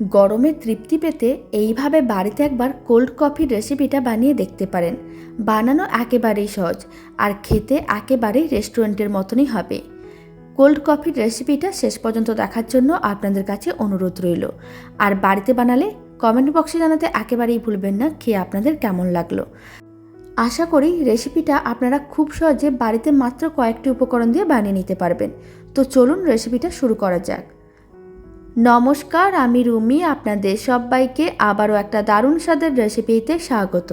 গরমে তৃপ্তি পেতে এইভাবে বাড়িতে একবার কোল্ড কফির রেসিপিটা বানিয়ে দেখতে পারেন। বানানো একেবারেই সহজ, আর খেতে একেবারেই রেস্টুরেন্টের মতনই হবে। কোল্ড কফির রেসিপিটা শেষ পর্যন্ত দেখার জন্য আপনাদের কাছে অনুরোধ রইল। আর বাড়িতে বানালে কমেন্ট বক্সে জানাতে একেবারেই ভুলবেন না, খেয়ে আপনাদের কেমন লাগল? আশা করি রেসিপিটা আপনারা খুব সহজে বাড়িতে মাত্র কয়েকটি উপকরণ দিয়ে বানিয়ে নিতে পারবেন। তো চলুন রেসিপিটা শুরু করা যাক। নমস্কার, আমি রুমি, আপনাদের সবাইকে আবারও একটা দারুণ স্বাদের রেসিপিতে স্বাগত।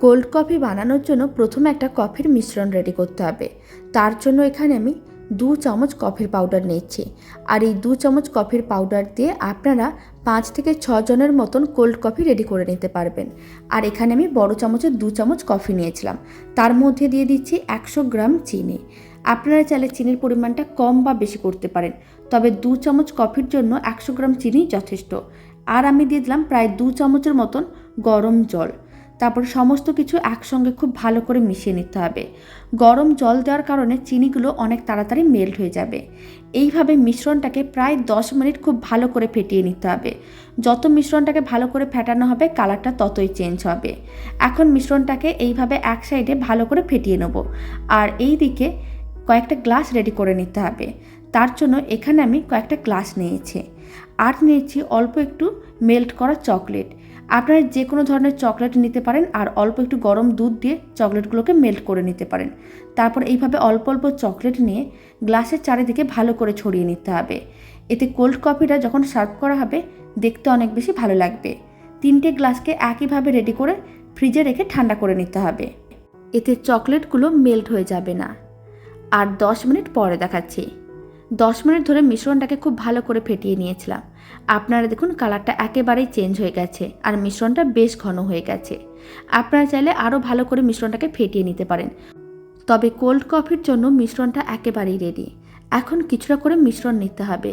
কোল্ড কফি বানানোর জন্য প্রথমে একটা কফির মিশ্রণ রেডি করতে হবে। তার জন্য এখানে আমি দু চামচ কফির পাউডার নিচ্ছি আর এই দু চামচ কফির পাউডার দিয়ে আপনারা পাঁচ থেকে জনের মতন কোল্ড কফি রেডি করে নিতে পারবেন। আর এখানে আমি বড় চামচের দু চামচ কফি নিয়েছিলাম। তার মধ্যে দিয়ে দিচ্ছি একশো গ্রাম চিনি। আপনারা চাইলে চিনির পরিমাণটা কম বা বেশি করতে পারেন, তবে দু চামচ কফির জন্য একশো গ্রাম চিনি যথেষ্ট। আর আমি দিয়ে দিলাম প্রায় দু চামচের মতন গরম জল। তারপর সমস্ত কিছু একসঙ্গে খুব ভালো করে মিশিয়ে নিতে হবে। গরম জল দেওয়ার কারণে চিনিগুলো অনেক তাড়াতাড়ি মেল্ট হয়ে যাবে। এইভাবে মিশ্রণটাকে প্রায় দশ মিনিট খুব ভালো করে ফেটিয়ে নিতে হবে। যত মিশ্রণটাকে ভালো করে ফেটানো হবে, কালারটা ততই চেঞ্জ হবে। এখন মিশ্রণটাকে এইভাবে এক সাইডে ভালো করে ফেটিয়ে নেব। আর এই দিকে কয়েকটা গ্লাস রেডি করে নিতে হবে। তার জন্য এখানে আমি কয়েকটা গ্লাস নিয়েছি। আর নিয়েছি অল্প একটু মেল্ট করা চকলেট আপনারা যে কোনো ধরনের চকলেট নিতে পারেন আর অল্প একটু গরম দুধ দিয়ে চকলেটগুলোকে মেল্ট করে নিতে পারেন। তারপর এইভাবে অল্প অল্প চকলেট নিয়ে গ্লাসের চারিদিকে ভালো করে ছড়িয়ে নিতে হবে। এতে কোল্ড কফিটা যখন সার্ভ করা হবে, দেখতে অনেক বেশি ভালো লাগবে। তিনটে গ্লাসকে একইভাবে রেডি করে ফ্রিজে রেখে ঠান্ডা করে নিতে হবে। এতে চকলেটগুলো মেল্ট হয়ে যাবে না। আর দশ মিনিট পরে দেখাচ্ছি। দশ মিনিট ধরে মিশ্রণটাকে খুব ভালো করে ফেটিয়ে নিয়েছিলাম। আপনারা দেখুন কালারটা একেবারেই চেঞ্জ হয়ে গেছে আর মিশ্রণটা বেশ ঘন হয়ে গেছে। আপনারা চাইলে আরও ভালো করে মিশ্রণটাকে ফেটিয়ে নিতে পারেন। তবে কোল্ড কফির জন্য মিশ্রণটা একেবারেই রেডি এখন কিছুটা করে মিশ্রণ নিতে হবে।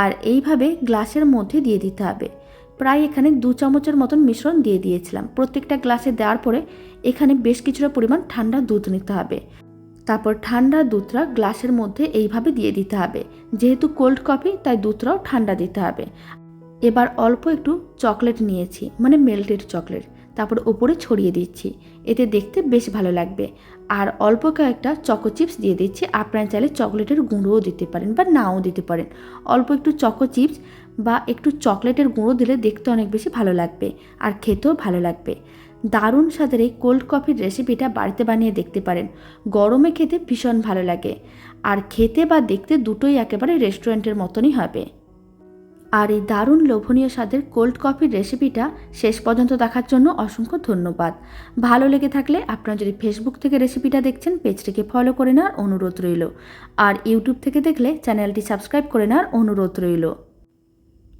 আর এইভাবে গ্লাসের মধ্যে দিয়ে দিতে হবে। প্রায় এখানে দু চামচের মতন মিশ্রণ দিয়ে দিয়েছিলাম। প্রত্যেকটা গ্লাসে দেওয়ার পরে এখানে বেশ কিছুটা পরিমাণ ঠান্ডা দুধ নিতে হবে। তারপর ঠান্ডা দুধটা গ্লাসের মধ্যে এইভাবে দিয়ে দিতে হবে। যেহেতু কোল্ড কফি তাই দুধটাও ঠান্ডা দিতে হবে। এবার অল্প একটু চকলেট নিয়েছি মানে মেল্টেড চকলেট তারপর ওপরে ছড়িয়ে দিচ্ছি, এতে দেখতে বেশ ভালো লাগবে। আর অল্প কয়েকটা চকো চিপস দিয়ে দিচ্ছি, আপনারা চাইলে চকলেটের গুঁড়োও দিতে পারেন বা নাও দিতে পারেন। অল্প একটু চকো চিপস বা একটু চকলেটের গুঁড়ো দিলে দেখতে অনেক বেশি ভালো লাগবে, আর খেতেও ভালো লাগবে। দারুণ স্বাদের এই কোল্ড কফির রেসিপিটা বাড়িতে বানিয়ে দেখতে পারেন। গরমে খেতে ভীষণ ভালো লাগে। আর খেতে বা দেখতে দুটোই একেবারে রেস্টুরেন্টের মতনই হবে। আর এই দারুণ লোভনীয় স্বাদের কোল্ড কফির রেসিপিটা শেষ পর্যন্ত দেখার জন্য অসংখ্য ধন্যবাদ। ভালো লেগে থাকলে আপনারা যদি ফেসবুক থেকে রেসিপিটা দেখছেন পেজটিকে ফলো করে নেওয়ার অনুরোধ রইল। আর ইউটিউব থেকে দেখলে চ্যানেলটি সাবস্ক্রাইব করে নেওয়ার অনুরোধ রইল।